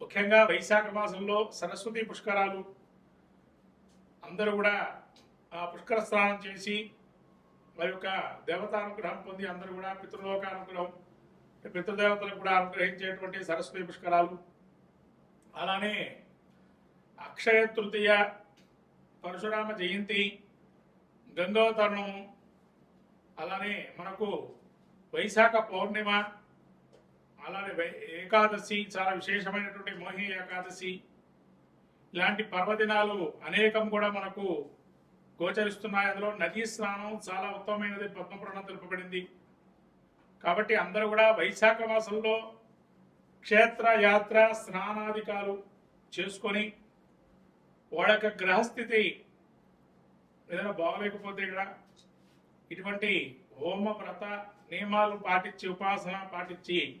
ముఖ్యంగా వైశాఖ మాసంలో సరస్వతి పుష్కరాలు అందరూ కూడా ఆ పుష్కర స్నానం చేసి వారి యొక్క దేవతానుగ్రహం పొంది అందరూ కూడా పితృలోకానుగ్రహం పితృదేవతలకు కూడా అనుగ్రహించేటువంటి సరస్వతి పుష్కరాలు. అలానే అక్షయ తృతీయ పరశురామ జయంతి గంగోతరణము అలానే మనకు వైశాఖ పౌర్ణిమ అలానే వై- ఏకాదశి చాలా విశేషమైనటువంటి మోహిని ఏకాదశి. ఇలాంటి పర్వదినాలు అనేకం కూడా మనకు గోచరిస్తున్నాయి. అందులో నదీ స్నానం చాలా ఉత్తమమైనది పద్మపురాణం తెలుపబడింది. కాబట్టి అందరూ కూడా వైశాఖ మాసంలో క్షేత్ర యాత్ర స్నానాధికాలు చేసుకొని వాళ్ళ యొక్క గ్రహస్థితి ఏదైనా బాగలేకపోతే ఇక్కడ ఇటువంటి హోమ వ్రత నియమాలు పాటించి ఉపాసన పాటించి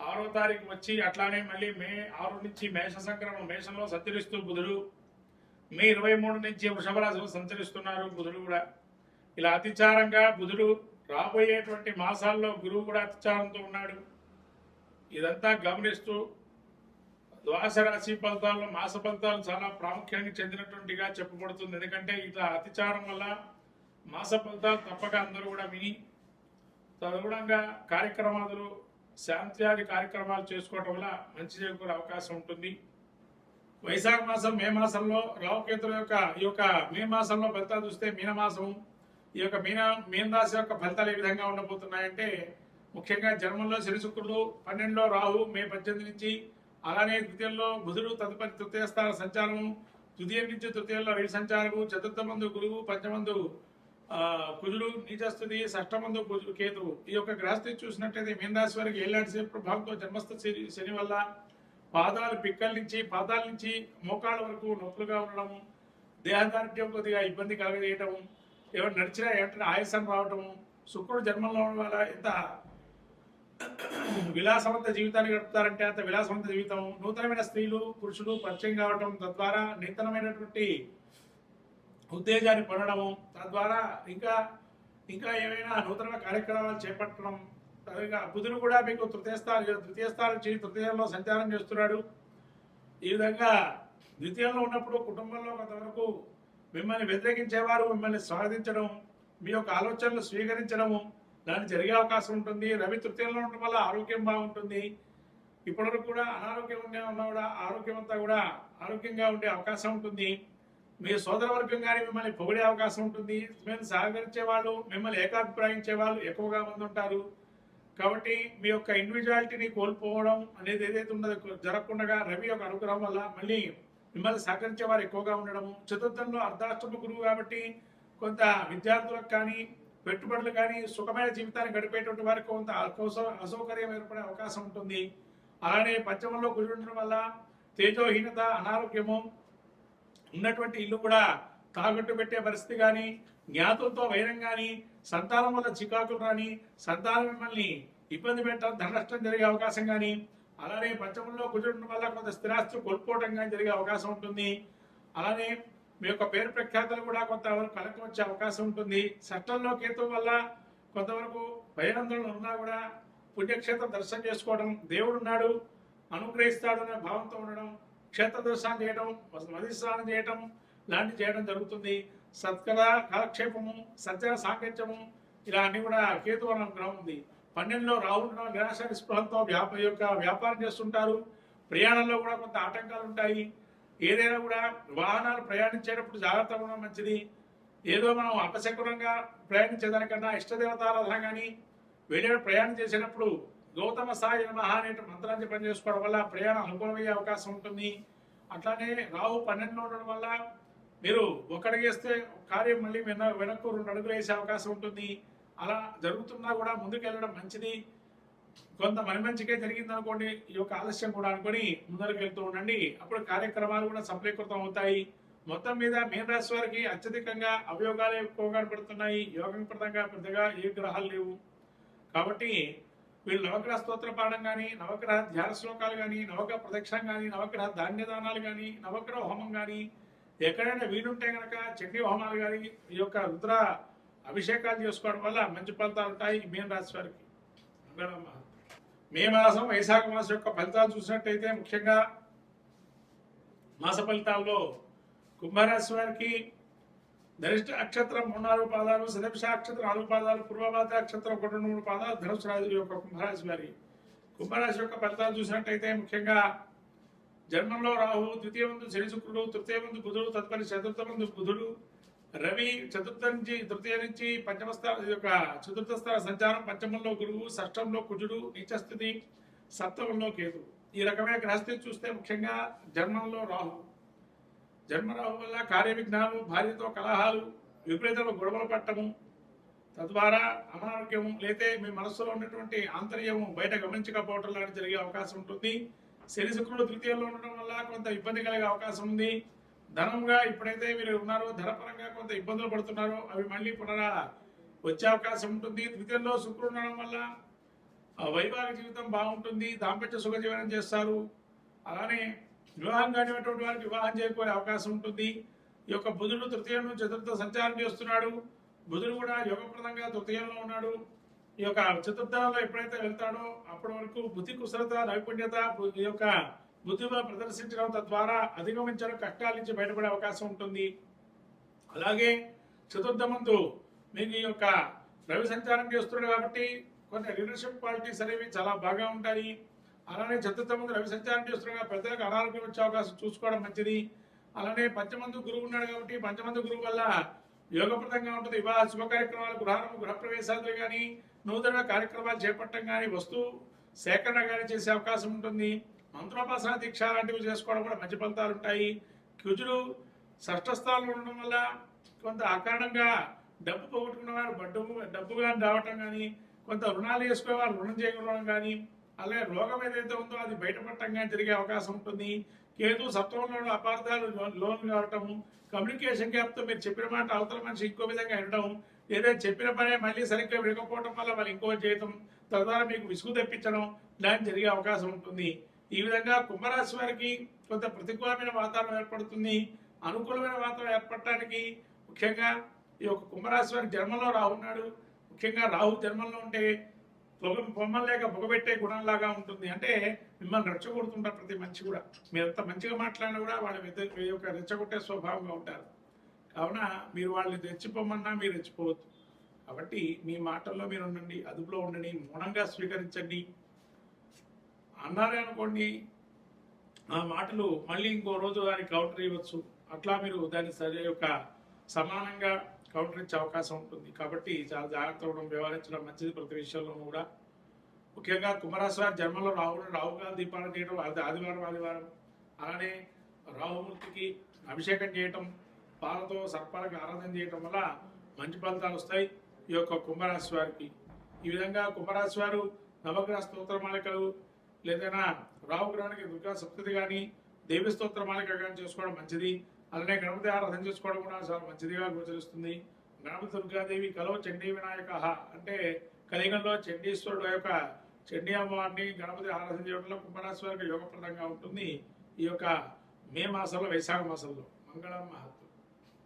ఆరో తారీఖు వచ్చి అట్లానే మళ్ళీ మే ఆరు నుంచి మేష సంక్రమణ మేషంలో సంచరిస్తూ బుధుడు మే ఇరవై మూడు నుంచి వృషభరాశిలో సంచరిస్తున్నారు బుధుడు కూడా. ఇలా అతిచారంగా బుధుడు రాబోయేటువంటి మాసాల్లో గురువు కూడా అతిచారంతో ఉన్నాడు. ఇదంతా గమనిస్తూ ద్వాస రాశి ఫలితాల్లో మాస ఫలితాలు చాలా ప్రాముఖ్యానికి చెందినటువంటిగా చెప్పబడుతుంది. ఎందుకంటే ఇట్లా అతిచారం వల్ల మాస ఫలితాలు తప్పక అందరూ కూడా విని తదనుగుణంగా కార్యక్రమాలు శాంత్యాది కార్యక్రమాలు చేసుకోవడం వల్ల మంచి చేకూరే అవకాశం ఉంటుంది. వైశాఖ మాసం మే మాసంలో రావుకేతుల యొక్క ఈ యొక్క మే మాసంలో ఫలితాలు చూస్తే మీనమాసం ఈ యొక్క మీన మీనరాశి యొక్క ఫలితాలు ఏ విధంగా ఉండబోతున్నాయంటే ముఖ్యంగా జన్మంలో శనిశుక్రుడు పన్నెండులో రాహు మే పద్దెనిమిది నుంచి అలానే ద్వితీయంలో బుధుడు తదుపరి తృతీయ స్థాన సంచారము ద్వితీయం నుంచి తృతీయంలో రవి సంచారము చతుర్థ మందు గురువు పంచమందు కుజుడు నీచస్థుతి షష్టమందు కుజుడు కేతువు. ఈ యొక్క గ్రహస్థితి చూసినట్లయితే మీనరాశి వారికి ఏలాంటి శని ప్రభావంతో జన్మస్థ శని శని వల్ల పాదాలు పిక్కల నుంచి పాదాల నుంచి మోకాళ్ళ వరకు నొప్పులుగా ఉండడం దేహదార్ఢ్యం కొద్దిగా ఇబ్బంది కలగజేయటం ఎవరు నడిచినా వెంటనే ఆయాసం రావటం శుక్రుడు జన్మంలో ఉండడం వల్ల ఎంత విలాసవంత జీవితాన్ని గడుపుతారంటే అంత విలాసవంత జీవితం నూతనమైన స్త్రీలు పురుషులు పరిచయం కావటం తద్వారా నూతనమైనటువంటి ఉత్తేజాన్ని పొందడము తద్వారా ఇంకా ఇంకా ఏమైనా నూతన కార్యక్రమాలు చేపట్టడం తరువాత బుధుడు కూడా మీకు తృతీయ స్థానం ద్వితీయ స్థానం నుంచి తృతీయంలో సంచారం చేస్తున్నాడు. ఈ విధంగా ద్వితీయంలో ఉన్నప్పుడు కుటుంబంలో కొంతవరకు మిమ్మల్ని వ్యతిరేకించేవారు మిమ్మల్ని స్వాగతించడం మీ యొక్క ఆలోచనలు స్వీకరించడము దాన్ని జరిగే అవకాశం ఉంటుంది. రవి తృతీయంలో ఉండడం వల్ల ఆరోగ్యం బాగుంటుంది. ఇప్పటివరకు కూడా అనారోగ్యంగా ఉన్న కూడా ఆరోగ్యం అంతా కూడా ఆరోగ్యంగా ఉండే అవకాశం ఉంటుంది. మీ సోదర వర్గం కానీ మిమ్మల్ని పొగిడే అవకాశం ఉంటుంది. మిమ్మల్ని సహకరించే వాళ్ళు మిమ్మల్ని ఏకాభిప్రాయించే వాళ్ళు ఎక్కువగా మంది ఉంటారు. కాబట్టి మీ యొక్క ఇండివిజువాలిటీని కోల్పోవడం అనేది ఏదైతే ఉన్నదో జరగకుండా రవి యొక్క అనుగ్రహం వల్ల మళ్ళీ మిమ్మల్ని సహకరించే వారు ఎక్కువగా ఉండడము చతుర్థంలో అర్ధాష్టమ గురువు కాబట్టి కొంత విద్యార్థులకు కానీ పెట్టుబడులు కానీ సుఖమైన జీవితాన్ని గడిపేటువంటి వారికి కొంత అసౌకర్యం ఏర్పడే అవకాశం ఉంటుంది. అలానే పంచమంలో గురి ఉండడం వల్ల తేజోహీనత అనారోగ్యము ఉన్నటువంటి ఇల్లు కూడా తాకట్టు పెట్టే పరిస్థితి కానీ జ్ఞాతులతో వైరం కానీ సంతానం వల్ల చికాకులు రాని సంతానం మిమ్మల్ని ఇబ్బంది పెట్టడం ధన నష్టం జరిగే అవకాశం కానీ అలానే పంచమంలో కుజుండడం వల్ల కొంత స్థిరాస్తులు కోల్పోవడం కానీ జరిగే అవకాశం ఉంటుంది. అలానే మీ యొక్క పేరు ప్రఖ్యాతలు కూడా కొంతవరకు కలెక్ట్ వచ్చే అవకాశం ఉంటుంది. చట్టంలో కేతు వల్ల కొంతవరకు భయాందోళన ఉన్నా కూడా పుణ్యక్షేత్రం దర్శనం చేసుకోవడం దేవుడు ఉన్నాడు అనుగ్రహిస్తాడు అనే భావంతో ఉండడం క్షేత్ర దర్శనం చేయడం నదీ స్నానం చేయడం లాంటివి చేయడం జరుగుతుంది. సత్కర కాలక్షేపము సత్య సాంకేత్యము ఇలా అన్ని కూడా కేతు గ్రహం ఉంది. పన్నెండులో రావుండడం నిరాశ నిస్పృహంతో వ్యాప యొక్క వ్యాపారం చేస్తుంటారు. ప్రయాణంలో కూడా కొంత ఆటంకాలు ఉంటాయి. ఏదైనా కూడా వాహనాలు ప్రయాణించేటప్పుడు జాగ్రత్తగా ఉండడం మంచిది. ఏదో మనం అపశకునంగా ప్రయాణించేదానికన్నా ఇష్టదేవతారాధన కానీ వేరే ప్రయాణం చేసేటప్పుడు గౌతమ సాయి నమహ అనే మంత్రాన్ని పనిచేసుకోవడం వల్ల ప్రయాణం అనుకూలమయ్యే అవకాశం ఉంటుంది. అట్లానే రాహు పన్నెండులో ఉండడం వల్ల మీరు ఒకటి వేస్తే కార్యం మళ్ళీ వెన వెనక్కు రెండు అడుగులు వేసే అవకాశం ఉంటుంది. అలా జరుగుతున్నా కూడా ముందుకు వెళ్ళడం మంచిది. కొంత మన మంచికే జరిగింది అనుకోండి ఈ యొక్క ఆలస్యం కూడా అనుకొని ముందరకు వెళ్తూ ఉండండి. అప్పుడు కార్యక్రమాలు కూడా సఫలీకృతం అవుతాయి. మొత్తం మీద మీన రాశి వారికి అత్యధికంగా అవయోగాలు ఎక్కువగా యోగం యోగప్రదంగా పెద్దగా ఏ గ్రహాలు లేవు. కాబట్టి వీళ్ళు నవగ్రహ స్తోత్ర పాఠం కానీ నవగ్రహ ధ్యాన శ్లోకాలు కానీ నవగ్రహ ప్రదక్షిణం కానీ నవగ్రహ ధాన్యదానాలు కానీ నవగ్రహ హోమం కానీ ఎక్కడైనా వీలుంటే కనుక చక్రీ హోమాలు కానీ ఈ యొక్క రుద్ర అభిషేకాలు చేసుకోవడం వల్ల మంచి ఫలితాలు ఉంటాయి మీన రాశి వారికి. మే మాసం వైశాఖ మాసం యొక్క ఫలితాలు చూసినట్టయితే ముఖ్యంగా మాస ఫలితాల్లో కుంభరాశి వారికి ధనిష్ట నక్షత్రం మూడు నాలుగు పాదాలు శతభిష నక్షత్రం నాలుగు పాదాలు పూర్వభాద్ర నక్షత్రం ఒకటి రెండు మూడు పాదాలు ధనుసు రాశి యొక్క కుంభరాశి వారి. కుంభరాశి యొక్క ఫలితాలు చూసినట్టయితే ముఖ్యంగా జన్మంలో రాహు ద్వితీయ ముందు శని శుక్రుడు తృతీయ ముందు బుధుడు తదుపరి చతుర్థ ముందు బుధుడు రవి చతుర్థ నుంచి తృతీయ నుంచి పంచమ స్థానం యొక్క చతుర్థ స్థాన సంచారం పంచమంలో గురువు షష్టంలో కుజుడు నీచస్థితి సప్తమంలో కేతు ఈ రకమైన గ్రహస్థితి చూస్తే ముఖ్యంగా జన్మంలో రాహు. జన్మరాహు వల్ల కార్య విఘ్నాలు భార్యతో కలహాలు విపరీతమైన గొడవలు పట్టము తద్వారా అనారోగ్యము లేతే మీ మనస్సులో ఉన్నటువంటి ఆంతర్యము బయట గమనించకపోవటం లాంటి జరిగే అవకాశం ఉంటుంది. శని శుక్రుడు తృతీయంలో ఉండడం వల్ల కొంత ఇబ్బంది కలిగే అవకాశం ఉంది. ధనంగా ఇప్పుడైతే మీరు ఉన్నారో ధనపరంగా కొంత ఇబ్బందులు పడుతున్నారో అవి మళ్ళీ పునరా వచ్చే అవకాశం ఉంటుంది. తృతీయంలో శుక్రుడు ఉండడం వల్ల ఆ వైవాహిక జీవితం బాగుంటుంది. దాంపత్య సుఖ జీవనం చేస్తారు. అలానే వివాహం కానిటువంటి వారికి వివాహం చేయకపోయే అవకాశం ఉంటుంది. ఈ యొక్క బుధుడు తృతీయంలో చతుర్థ సంచారం చేస్తున్నాడు. బుధుడు కూడా యోగప్రదంగా తృతీయంలో ఉన్నాడు. ఈ యొక్క చతుర్థంలో ఎప్పుడైతే వెళ్తాడో అప్పటి వరకు బుద్ధి కుశలత నైపుణ్యత ఈ యొక్క బుద్ధిగా ప్రదర్శించడం తద్వారా అధిగమించడం కష్టాల నుంచి బయటపడే అవకాశం ఉంటుంది. అలాగే చతుర్థమందు మీకు ఈ యొక్క రవి సంచారం చేస్తున్నాడు కాబట్టి కొన్ని లీడర్షిప్ క్వాలిటీస్ అనేవి చాలా బాగా ఉంటాయి. అలానే చతుర్థమందు రవి సంచారం చేస్తున్నా కాబట్టి పెద్దలకు అనారోగ్యం వచ్చే అవకాశం చూసుకోవడం మంచిది. అలానే పంచమందు గురువు ఉన్నాడు కాబట్టి పంచమందు గురువు వల్ల యోగప్రదంగా ఉంటుంది. వివాహ శుభ కార్యక్రమాలు గృహారం గృహప్రవేశాలు కానీ నూతన కార్యక్రమాలు చేపట్టడం కానీ వస్తువు సేకరణ కానీ చేసే అవకాశం ఉంటుంది. మంత్రోపాసన దీక్ష లాంటివి చేసుకోవడం కూడా మంచి ఫలితాలు ఉంటాయి. కుజుడు స్థానంలో ఉండడం వల్ల కొంత అకారణంగా డబ్బు పోగొట్టుకున్న వారు డబ్బు డబ్బు కానీ రావటం కానీ కొంత రుణాలు వేసుకునే వారు రుణం చేయకపోవడం కానీ అలాగే రోగం ఏదైతే ఉందో అది బయటపడటంగా జరిగే అవకాశం ఉంటుంది. కేతు సత్వంలో అపార్థాలు లోన్ కావటం కమ్యూనికేషన్ గ్యాప్తో మీరు చెప్పిన మాట అవతల మనిషి ఇంకో విధంగా వినడం ఏదైనా చెప్పిన పనే మళ్ళీ సరిగ్గా వినకపోవడం వల్ల వాళ్ళు ఇంకో చేయటం తద్వారా మీకు విసుగు తెప్పించడం ఇలాంటి జరిగే అవకాశం ఉంటుంది. ఈ విధంగా కుంభరాశి వారికి కొంత ప్రతికూలమైన వాతావరణం ఏర్పడుతుంది. అనుకూలమైన వాతావరణం ఏర్పడటానికి ముఖ్యంగా ఈ యొక్క కుంభరాశి వారి జన్మలో రాహున్నాడు ముఖ్యంగా రాహు జన్మంలో ఉంటే పొగ బొమ్మలు పొగబెట్టే గుణంలాగా ఉంటుంది. అంటే మిమ్మల్ని రెచ్చగొడుతుంటారు ప్రతి మంచి కూడా. మీరు ఎంత మంచిగా మాట్లాడినా కూడా వాళ్ళ వ్యతి- యొక్క రెచ్చగొట్టే స్వభావంగా ఉంటారు. కావున మీరు వాళ్ళని రెచ్చిపోమన్నా మీరు రెచ్చిపోవద్దు. కాబట్టి మీ మాటల్లో మీరు ఉండండి అదుపులో ఉండండి మౌనంగా స్వీకరించండి. అన్నారే అనుకోండి ఆ మాటలు మళ్ళీ ఇంకో రోజు దానికి కౌంటర్ ఇవ్వచ్చు. అట్లా మీరు దాని సరి యొక్క సమానంగా కౌంటర్ ఇచ్చే అవకాశం ఉంటుంది. కాబట్టి చాలా జాగ్రత్త ఉండడం వ్యవహరించడం మంచిది ప్రతి విషయంలో కూడా. ముఖ్యంగా కుంభరాశి వారి జన్మలో రాహులు రాహుగా దీపాలు చేయడం అది ఆదివారం ఆదివారం. అలానే రాహుమూర్తికి అభిషేకం చేయటం పాలతో సర్పాలకు ఆరాధన చేయటం వల్ల మంచి ఫలితాలు వస్తాయి ఈ యొక్క కుంభరాశి వారికి. ఈ విధంగా కుంభరాశి వారు నవగ్రహ స్తోత్ర మాలికలు లేదైనా రాహుగ్రహానికి దుర్గా సప్తతి కానీ దేవి స్తోత్ర మాలిక కానీ చేసుకోవడం మంచిది. అలానే గణపతి ఆరాధన చేసుకోవడం కూడా చాలా మంచిదిగా గోచరిస్తుంది. గణపతి దుర్గాదేవి కలవ చండీ వినాయక అంటే కలియుగంలో చండీశ్వరుడు యొక్క చండీ అమ్మవారిని గణపతి ఆరాధన చేయడంలో కుంభరాశి వారికి యోగప్రదంగా ఉంటుంది. ఈ యొక్క మే మాసంలో వైశాఖ మాసంలో మంగళం